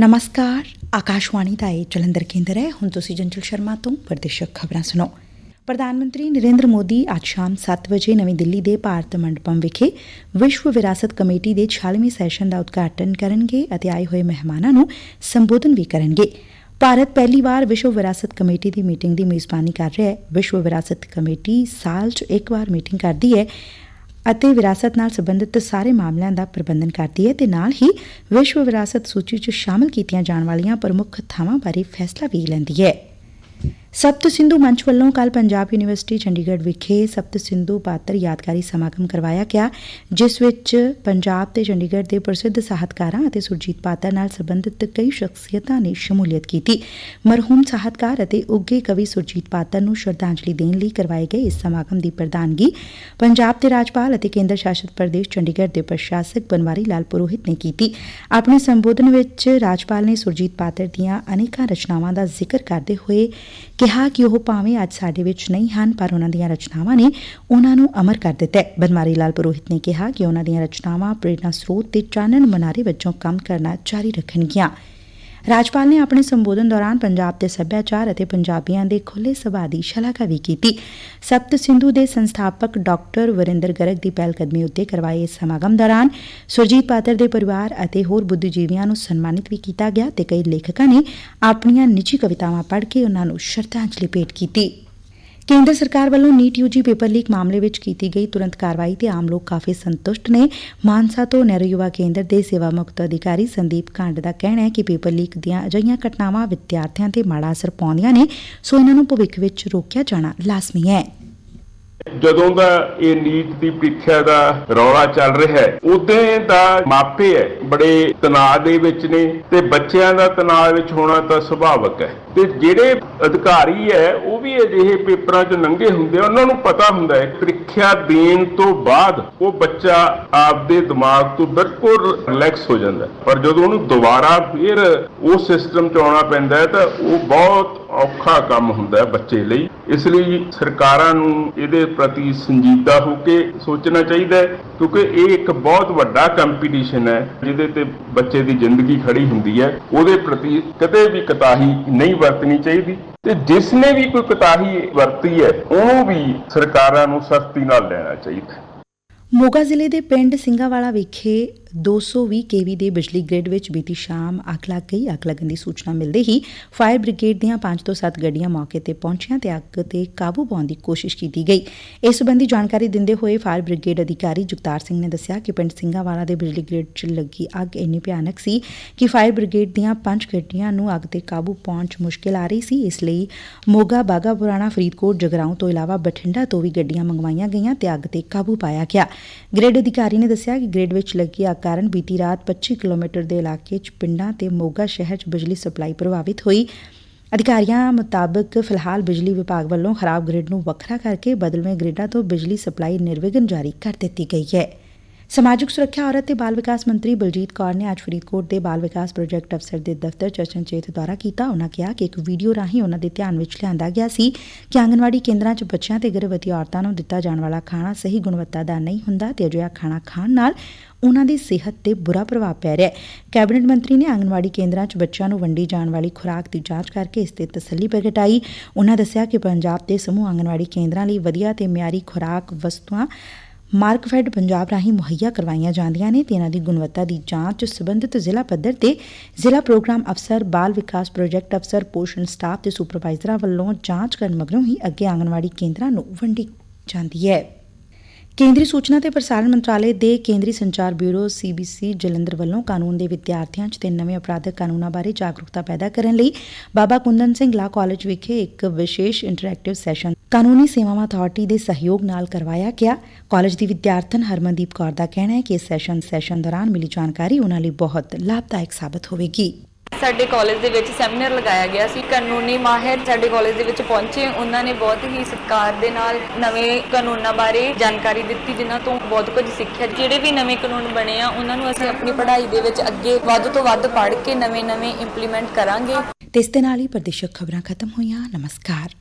ਨਮਸਕਾਰ ਆਕਾਸ਼ਵਾਣੀ ਦਾ ਇਹ ਜਲੰਧਰ ਕੇਂਦਰ ਹੈ ਹੁਣ ਤੁਸੀਂ ਜੰਜਲ ਸ਼ਰਮਾ ਤੋਂ ਪ੍ਰਦੇਸ਼ਕ ਖਬਰਾਂ ਸੁਣੋ ਪ੍ਰਧਾਨ ਮੰਤਰੀ ਨਰਿੰਦਰ ਮੋਦੀ ਅੱਜ ਸ਼ਾਮ 7 ਵਜੇ ਨਵੀਂ ਦਿੱਲੀ ਦੇ ਭਾਰਤ ਮੰਡਪਮ ਵਿਖੇ ਵਿਸ਼ਵ ਵਿਰਾਸਤ ਕਮੇਟੀ ਦੇ 46ਵੇਂ ਸੈਸ਼ਨ ਦਾ ਉਦਘਾਟਨ ਕਰਨਗੇ ਅਤੇ ਆਏ ਹੋਏ ਮਹਿਮਾਨਾਂ ਨੂੰ ਸੰਬੋਧਨ ਵੀ ਕਰਨਗੇ ਭਾਰਤ ਪਹਿਲੀ ਵਾਰ ਵਿਸ਼ਵ ਵਿਰਾਸਤ ਕਮੇਟੀ ਦੀ ਮੀਟਿੰਗ ਦੀ ਮੇਜ਼ਬਾਨੀ ਕਰ ਰਿਹਾ ਹੈ ਵਿਸ਼ਵ ਵਿਰਾਸਤ ਕਮੇਟੀ ਸਾਲ 'ਚ ਇੱਕ ਵਾਰ ਮੀਟਿੰਗ ਕਰਦੀ ਹੈ ਅਤੇ ਵਿਰਾਸਤ ਨਾਲ ਸੰਬੰਧਿਤ ਸਾਰੇ ਮਾਮਲਿਆਂ ਦਾ ਪ੍ਰਬੰਧਨ ਕਰਦੀ ਹੈ ਤੇ ਨਾਲ ਹੀ ਵਿਸ਼ਵ ਵਿਰਾਸਤ ਸੂਚੀ 'ਚ ਸ਼ਾਮਲ ਕੀਤੀਆਂ ਜਾਣ ਵਾਲੀਆਂ ਪ੍ਰਮੁੱਖ ਥਾਵਾਂ ਬਾਰੇ ਫੈਸਲਾ ਵੀ ਲੈਂਦੀ ਹੈ। ਸਪਤ ਸਿੰਧੂ ਮੰਚ ਵੱਲੋਂ ਕੱਲ ਪੰਜਾਬ ਯੂਨੀਵਰਸਿਟੀ ਚੰਡੀਗੜ੍ਹ ਵਿਖੇ ਸਪਤ ਸਿੰਧੂ ਪਾਤਰ ਯਾਦਗਾਰੀ ਸਮਾਗਮ ਕਰਵਾਇਆ ਗਿਆ, ਜਿਸ ਵਿੱਚ ਪੰਜਾਬ ਤੇ ਚੰਡੀਗੜ੍ਹ ਦੇ ਪ੍ਰਸਿੱਧ ਸਾਹਿਤਕਾਰਾਂ ਅਤੇ ਸੁਰਜੀਤ ਪਾਤਰ ਨਾਲ ਸੰਬੰਧਿਤ ਕਈ ਸ਼ਖਸੀਅਤਾਂ ਨੇ ਸ਼ਮੂਲੀਅਤ ਕੀਤੀ। ਮਰਹੂਮ ਸਾਹਿਤਕਾਰ ਅਤੇ ਉੱਗੇ ਕਵੀ ਸੁਰਜੀਤ ਪਾਤਰ ਨੂੰ ਸ਼ਰਧਾਂਜਲੀ ਦੇਣ ਲਈ ਕਰਵਾਏ ਗਏ ਇਸ ਸਮਾਗਮ ਦੀ ਪ੍ਰਧਾਨਗੀ ਪੰਜਾਬ ਦੇ ਰਾਜਪਾਲ ਅਤੇ ਕੇਂਦਰ ਸ਼ਾਸਿਤ ਪ੍ਰਦੇਸ਼ ਚੰਡੀਗੜ੍ਹ ਦੇ ਪ੍ਰਸ਼ਾਸਕ ਬਨਵਾਰੀ ਲਾਲ ਪੁਰੋਹਿਤ ਨੇ ਕੀਤੀ। ਆਪਣੇ ਸੰਬੋਧਨ ਵਿੱਚ ਰਾਜਪਾਲ ਨੇ ਸੁਰਜੀਤ ਪਾਤਰ ਦੀਆਂ ਅਨੇਕਾਂ ਰਚਨਾਵਾਂ ਦਾ ਜ਼ਿਕਰ ਕਰਦੇ ਹੋਏ ਕਿਹਾ ਕਿ ਉਹ ਭਾਵੇਂ ਅੱਜ ਸਾਡੇ ਵਿੱਚ ਨਹੀਂ ਹਨ, ਪਰ ਉਹਨਾਂ ਦੀਆਂ ਰਚਨਾਵਾਂ ਨੇ ਉਹਨਾਂ ਨੂੰ ਅਮਰ ਕਰ ਦਿੱਤੈ ਹੈ। ਬਨਵਾਰੀ ਲਾਲ ਪੁਰੋਹਿਤ ਨੇ ਕਿਹਾ ਕਿ ਉਹਨਾਂ ਦੀਆਂ ਰਚਨਾਵਾਂ ਪ੍ਰੇਰਣਾ ਸਰੋਤ ਤੇ ਚਾਨਣ ਮਨਾਰੇ ਵਜੋਂ ਕੰਮ ਕਰਨਾ ਜਾਰੀ ਰੱਖਣਗੀਆਂ। ਰਾਜਪਾਲ ਨੇ ਆਪਣੇ ਸੰਬੋਧਨ ਦੌਰਾਨ ਪੰਜਾਬ ਦੇ ਸੱਭਿਆਚਾਰ ਅਤੇ ਪੰਜਾਬੀਆਂ ਦੇ ਖੁੱਲੇ ਸੁਭਾਅ ਦੀ ਸ਼ਲਾਘਾ ਵੀ ਕੀਤੀ। ਸਪਤ ਸਿੰਧੂ ਦੇ ਸੰਸਥਾਪਕ ਡਾਕਟਰ ਵਰਿੰਦਰ ਗਰਗ ਦੀ ਪਹਿਲਕਦਮੀ ਉੱਤੇ ਕਰਵਾਏ ਇਸ ਸਮਾਗਮ ਦੌਰਾਨ ਸੁਰਜੀਤ ਪਾਤਰ ਦੇ ਪਰਿਵਾਰ ਅਤੇ ਹੋਰ ਬੁੱਧੀਜੀਵੀਆਂ ਨੂੰ ਸਨਮਾਨਿਤ ਵੀ ਕੀਤਾ ਗਿਆ ਤੇ ਕਈ ਲੇਖਕਾਂ ਨੇ ਆਪਣੀਆਂ ਨਿੱਜੀ ਕਵਿਤਾਵਾਂ ਪੜ੍ਹ ਕੇ ਉਨ੍ਹਾਂ ਨੂੰ ਸ਼ਰਧਾਂਜਲੀ ਭੇਟ ਕੀਤੀ। ਕੇਂਦਰ ਸਰਕਾਰ ਵੱਲੋਂ ਨੀਟ ਯੂਜੀ ਪੇਪਰ ਲੀਕ ਮਾਮਲੇ ਵਿੱਚ ਕੀਤੀ ਗਈ ਤੁਰੰਤ ਕਾਰਵਾਈ ਤੇ ਆਮ ਲੋਕ ਕਾਫੀ ਸੰਤੁਸ਼ਟ ਨੇ। ਮਾਨਸਾ ਤੋਂ ਨਹਿਰੂ ਯੁਵਾ ਕੇਂਦਰ ਦੇ ਸੇਵਾ ਮੁਕਤ ਅਧਿਕਾਰੀ ਸੰਦੀਪ ਕਾਂਡ ਦਾ ਕਹਿਣਾ ਹੈ ਕਿ ਪੇਪਰ ਲੀਕ ਦੀਆਂ ਅਜਿਹੀਆਂ ਘਟਨਾਵਾਂ ਵਿਦਿਆਰਥੀਆਂ ਤੇ ਮਾੜਾ ਅਸਰ ਪਾਉਂਦੀਆਂ ਨੇ, ਸੋ ਇਹਨਾਂ ਨੂੰ ਭਵਿੱਖ ਵਿੱਚ ਰੋਕਿਆ ਜਾਣਾ ਲਾਜ਼ਮੀ ਹੈ। ਜਦੋਂ ਦਾ ਇਹ ਨੀਟ ਦੀ ਪ੍ਰੀਖਿਆ ਦਾ ਰੌਲਾ ਚੱਲ ਰਿਹਾ ਹੈ ਉਦੋਂ ਦਾ ਮਾਪੇ ਹੈ ਬੜੇ ਤਣਾਅ ਦੇ ਵਿੱਚ ਨੇ ਤੇ ਬੱਚਿਆਂ ਦਾ ਤਣਾਅ ਵਿੱਚ ਹੋਣਾ ਤਾਂ ਸੁਭਾਵਕ ਹੈ। ਤੇ ਜਿਹੜੇ ਅਧਿਕਾਰੀ ਹੈ ਉਹ ਵੀ ਅਜਿਹੇ ਪੇਪਰਾਂ 'ਚ ਨੰਗੇ ਹੁੰਦੇ ਆ, ਉਹਨਾਂ ਨੂੰ ਪਤਾ ਹੁੰਦਾ ਹੈ ਪ੍ਰੀਖਿਆ ਦੇਣ ਤੋਂ ਬਾਅਦ ਉਹ ਬੱਚਾ ਆਪਦੇ ਦਿਮਾਗ ਤੋਂ ਬਿਲਕੁਲ ਰਿਲੈਕਸ ਹੋ ਜਾਂਦਾ ਪਰ ਜਦੋਂ ਉਹਨੂੰ ਦੁਬਾਰਾ ਫਿਰ ਉਹ ਸਿਸਟਮ 'ਚ ਆਉਣਾ ਪੈਂਦਾ ਹੈ ਤਾਂ ਉਹ ਬਹੁਤ ਔਖਾ ਕੰਮ ਹੁੰਦਾ ਬੱਚੇ ਲਈ। ਇਸ ਲਈ ਸਰਕਾਰਾਂ ਨੂੰ ਇਹਦੇ ਪ੍ਰਤੀ ਸੰਜੀਦਾ ਹੋ ਕੇ ਸੋਚਣਾ ਚਾਹੀਦਾ ਹੈ, ਕਿਉਂਕਿ ਇਹ ਇੱਕ ਬਹੁਤ ਵੱਡਾ ਕੰਪੀਟੀਸ਼ਨ ਹੈ, ਜਿਹਦੇ ਤੇ ਬੱਚੇ ਦੀ ਜ਼ਿੰਦਗੀ ਖੜੀ ਹੁੰਦੀ ਹੈ। ਉਹਦੇ ਪ੍ਰਤੀ ਕਦੇ ਵੀ ਕਤਾਹੀ ਨਹੀਂ ਵਰਤਣੀ ਚਾਹੀਦੀ। ਤੇ ਜਿਸ ਨੇ ਵੀ ਕੋਈ ਕਤਾਹੀ ਵਰਤੀ ਹੈ, ਉਹਨੂੰ ਵੀ ਸਰਕਾਰਾਂ ਨੂੰ ਸਖਤੀ ਨਾਲ ਲੈਣਾ ਚਾਹੀਦਾ ਮੋਗਾ ਜ਼ਿਲ੍ਹੇ ਦੇ ਪਿੰਡ ਸਿੰਘਾਵਾਲਾ ਵਿਖੇ 220 ਕੇਵੀ ਦੇ ਬਿਜਲੀ ਗ੍ਰਿਡ ਵਿੱਚ ਬੀਤੀ ਸ਼ਾਮ ਅੱਗ ਲੱਗ ਗਈ। ਅੱਗ ਲੱਗਣ ਦੀ ਸੂਚਨਾ ਮਿਲਦੇ ਹੀ ਫਾਇਰ ਬ੍ਰਿਗੇਡ ਦੀਆਂ 5 ਤੋਂ 7 ਗੱਡੀਆਂ ਮੌਕੇ ਤੇ ਪਹੁੰਚੀਆਂ ਤੇ ਅੱਗ ਤੇ ਕਾਬੂ ਪਾਉਣ ਦੀ ਕੋਸ਼ਿਸ਼ ਕੀਤੀ ਗਈ। ਇਸ ਸੰਬੰਧੀ ਜਾਣਕਾਰੀ ਦਿੰਦੇ ਹੋਏ ਫਾਇਰ ਬ੍ਰਿਗੇਡ ਅਧਿਕਾਰੀ ਜਗਤਾਰ ਸਿੰਘ ਨੇ ਦੱਸਿਆ ਕਿ ਪਿੰਡ ਸਿੰਘਾਵਾਲਾ ਦੇ ਬਿਜਲੀ ਗ੍ਰਿਡ 'ਚ ਲੱਗੀ ਅੱਗ ਇੰਨੀ ਭਿਆਨਕ ਸੀ ਕਿ ਫਾਇਰ ਬ੍ਰਿਗੇਡ ਦੀਆਂ 5 ਗੱਡੀਆਂ ਨੂੰ ਅੱਗ ਤੇ ਕਾਬੂ ਪਾਉਣ 'ਚ ਮੁਸ਼ਕਿਲ ਆ ਰਹੀ ਸੀ। ਇਸ ਲਈ ਮੋਗਾ ਬਾਗਾ ਪੁਰਾਣਾ, ਫਰੀਦਕੋਟ, ਜਗਰਾਉਂ ਤੋਂ ਇਲਾਵਾ ਬਠਿੰਡਾ ਤੋਂ ਵੀ ਗੱਡੀਆਂ ਮੰਗਵਾਈਆਂ ਗਈਆਂ ਤੇ ਅੱਗ ਤੇ ਕਾਬੂ ਪਾਇਆ ਗਿਆ। ਗ੍ਰਿਡ ਅਧਿਕਾਰੀ ਨੇ ਦੱਸਿਆ ਕਿ ਗ੍ਰਿਡ ਵਿੱਚ ਲੱਗੀ ਅੱਗ ਕਾਰਨ ਬੀਤੀ ਰਾਤ 25 ਕਿਲੋਮੀਟਰ ਦੇ ਇਲਾਕੇ 'ਚ ਪਿੰਡਾਂ ਤੇ ਮੋਗਾ ਸ਼ਹਿਰ 'ਚ ਬਿਜਲੀ ਸਪਲਾਈ ਪ੍ਰਭਾਵਿਤ ਹੋਈ। ਅਧਿਕਾਰੀਆਂ ਮੁਤਾਬਕ ਫਿਲਹਾਲ ਬਿਜਲੀ ਵਿਭਾਗ ਵੱਲੋਂ ਖਰਾਬ ਗ੍ਰਿਡ ਨੂੰ ਵੱਖਰਾ ਕਰਕੇ ਬਦਲਵੇਂ ਗ੍ਰਿਡਾਂ ਤੋਂ ਬਿਜਲੀ ਸਪਲਾਈ ਨਿਰਵਿਘਨ ਜਾਰੀ ਕਰ ਦਿੱਤੀ ਗਈ ਹੈ। ਸਮਾਜਿਕ ਸੁਰੱਖਿਆ, ਔਰਤ ਤੇ ਬਾਲ ਵਿਕਾਸ ਮੰਤਰੀ ਬਲਜੀਤ ਕੌਰ ਨੇ ਅੱਜ ਫਰੀਦਕੋਟ ਦੇ ਬਾਲ ਵਿਕਾਸ ਪ੍ਰੋਜੈਕਟ ਅਫਸਰ ਦੇ ਦਫ਼ਤਰ ਚਰਚਨਚੇਤ ਦੌਰਾ ਕੀਤਾ। ਉਹਨਾਂ ਕਿਹਾ ਕਿ ਇੱਕ ਵੀਡੀਓ ਰਾਹੀਂ ਉਹਨਾਂ ਦੇ ਧਿਆਨ ਵਿੱਚ ਲਿਆਂਦਾ ਗਿਆ ਸੀ ਕਿ ਆਂਗਨਵਾੜੀ ਕੇਂਦਰਾਂ 'ਚ ਬੱਚਿਆਂ ਤੇ ਗਰਭਵਤੀ ਔਰਤਾਂ ਨੂੰ ਦਿੱਤਾ ਜਾਣ ਵਾਲਾ ਖਾਣਾ ਸਹੀ ਗੁਣਵੱਤਾ ਦਾ ਨਹੀਂ ਹੁੰਦਾ ਤੇ ਅਜਿਹਾ ਖਾਣਾ ਖਾਣ ਨਾਲ ਉਹਨਾਂ ਦੀ ਸਿਹਤ ਤੇ ਬੁਰਾ ਪ੍ਰਭਾਵ ਪੈ ਰਿਹਾ ਹੈ। ਕੈਬਨਿਟ ਮੰਤਰੀ ਨੇ ਆਂਗਨਵਾੜੀ ਕੇਂਦਰਾਂ 'ਚ ਬੱਚਿਆਂ ਨੂੰ ਵੰਡੀ ਜਾਣ ਵਾਲੀ ਖੁਰਾਕ ਦੀ ਜਾਂਚ ਕਰਕੇ ਇਸ ਤੇ ਤਸੱਲੀ ਪ੍ਰਗਟਾਈ। ਉਹਨਾਂ ਦੱਸਿਆ ਕਿ ਪੰਜਾਬ ਦੇ ਸਮੂਹ ਆਂਗਨਵਾੜੀ ਕੇਂਦਰਾਂ ਲਈ ਵਧੀਆ ਤੇ ਮਿਆਰੀ ਖੁਰਾਕ ਵਸਤੂਆਂ ਮਾਰਕਫੈਡ ਪੰਜਾਬ ਰਾਹੀਂ ਮੁਹੱਈਆ ਕਰਵਾਈਆਂ ਜਾਂਦੀਆਂ ਨੇ ਤੇ ਇਨ੍ਹਾਂ ਦੀ ਗੁਣਵੱਤਾ ਦੀ ਜਾਂਚ ਸਬੰਧਤ ਜ਼ਿਲ੍ਹਾ ਪੱਧਰ ਤੇ ਜ਼ਿਲ੍ਹਾ ਪ੍ਰੋਗਰਾਮ ਅਫਸਰ, ਬਾਲ ਵਿਕਾਸ ਪ੍ਰੋਜੈਕਟ ਅਫਸਰ, ਪੋਸ਼ਣ ਸਟਾਫ ਤੇ ਸੁਪਰਵਾਈਜ਼ਰਾਂ ਵੱਲੋਂ ਜਾਂਚ ਕਰਨ ਮਗਰੋਂ ਹੀ ਅੱਗੇ ਆਂਗਣਵਾੜੀ ਕੇਂਦਰਾਂ ਨੂੰ ਵੰਡੀ ਜਾਂਦੀ ਹੈ। ਕੇਂਦਰੀ ਸੂਚਨਾ ਤੇ ਪ੍ਰਸਾਰਣ ਮੰਤਰਾਲੇ ਦੇ ਕੇਂਦਰੀ ਸੰਚਾਰ ਬਿਊਰੋ ਸੀਬੀਸੀ ਜਲੰਧਰ ਵੱਲੋਂ ਕਾਨੂੰਨ ਦੇ ਵਿਦਿਆਰਥੀਆਂ 'ਚ ਤੇ ਨਵੇਂ ਅਪਰਾਧਕ ਕਾਨੂੰਨਾਂ ਬਾਰੇ ਜਾਗਰੂਕਤਾ ਪੈਦਾ ਕਰਨ ਲਈ ਬਾਬਾ ਕੁੰਦਨ ਸਿੰਘ ਲਾ ਕਾਲਜ ਵਿਖੇ ਇੱਕ ਵਿਸ਼ੇਸ਼ ਇੰਟਰੈਕਟਿਵ ਸੈਸ਼ਨ ਕਾਨੂੰਨੀ ਸੇਵਾਵਾਂ ਅਥਾਰਟੀ ਦੇ ਸਹਿਯੋਗ ਨਾਲ ਕਰਵਾਇਆ ਗਿਆ। ਕਾਲਜ ਦੀ ਵਿਦਿਆਰਥਣ ਹਰਮਨਦੀਪ ਕੌਰ ਦਾ ਕਹਿਣਾ ਹੈ ਕਿ ਇਸ ਸੈਸ਼ਨ ਸੈਸ਼ਨ ਦੌਰਾਨ ਮਿਲੀ ਜਾਣਕਾਰੀ ਉਹਨਾਂ ਲਈ ਬਹੁਤ ਲਾਭਦਾਇਕ ਸਾਬਤ ਹੋਵੇਗੀ। ਸਾਡੇ ਕਾਲਜ ਦੇ ਵਿੱਚ ਸੈਮੀਨਾਰ ਲਗਾਇਆ ਗਿਆ ਸੀ। ਕਾਨੂੰਨੀ ਮਾਹਿਰ ਸਾਡੇ ਕਾਲਜ ਦੇ ਵਿੱਚ ਪਹੁੰਚੇ। ਉਹਨਾਂ ਨੇ ਬਹੁਤ ਹੀ ਸਤਿਕਾਰ ਦੇ ਨਾਲ ਨਵੇਂ ਕਾਨੂੰਨਾਂ ਬਾਰੇ ਜਾਣਕਾਰੀ ਦਿੱਤੀ ਜਿਨ੍ਹਾਂ ਤੋਂ ਬਹੁਤ ਕੁਝ ਸਿੱਖਿਆ। ਜਿਹੜੇ ਵੀ ਨਵੇਂ ਕਾਨੂੰਨ ਬਣੇ ਆ ਉਹਨਾਂ ਨੂੰ ਅਸੀਂ ਆਪਣੀ ਪੜ੍ਹਾਈ ਦੇ ਵਿੱਚ ਅੱਗੇ ਵੱਧ ਤੋਂ ਵੱਧ ਪੜ੍ਹ ਕੇ ਨਵੇਂ-ਨਵੇਂ ਇੰਪਲੀਮੈਂਟ ਕਰਾਂਗੇ। ਤੇ ਇਸ ਦੇ ਨਾਲ ਹੀ ਪ੍ਰਦੇਸ਼ਕ ਖਬਰਾਂ ਖਤਮ ਹੋਈਆਂ। ਨਮਸਕਾਰ।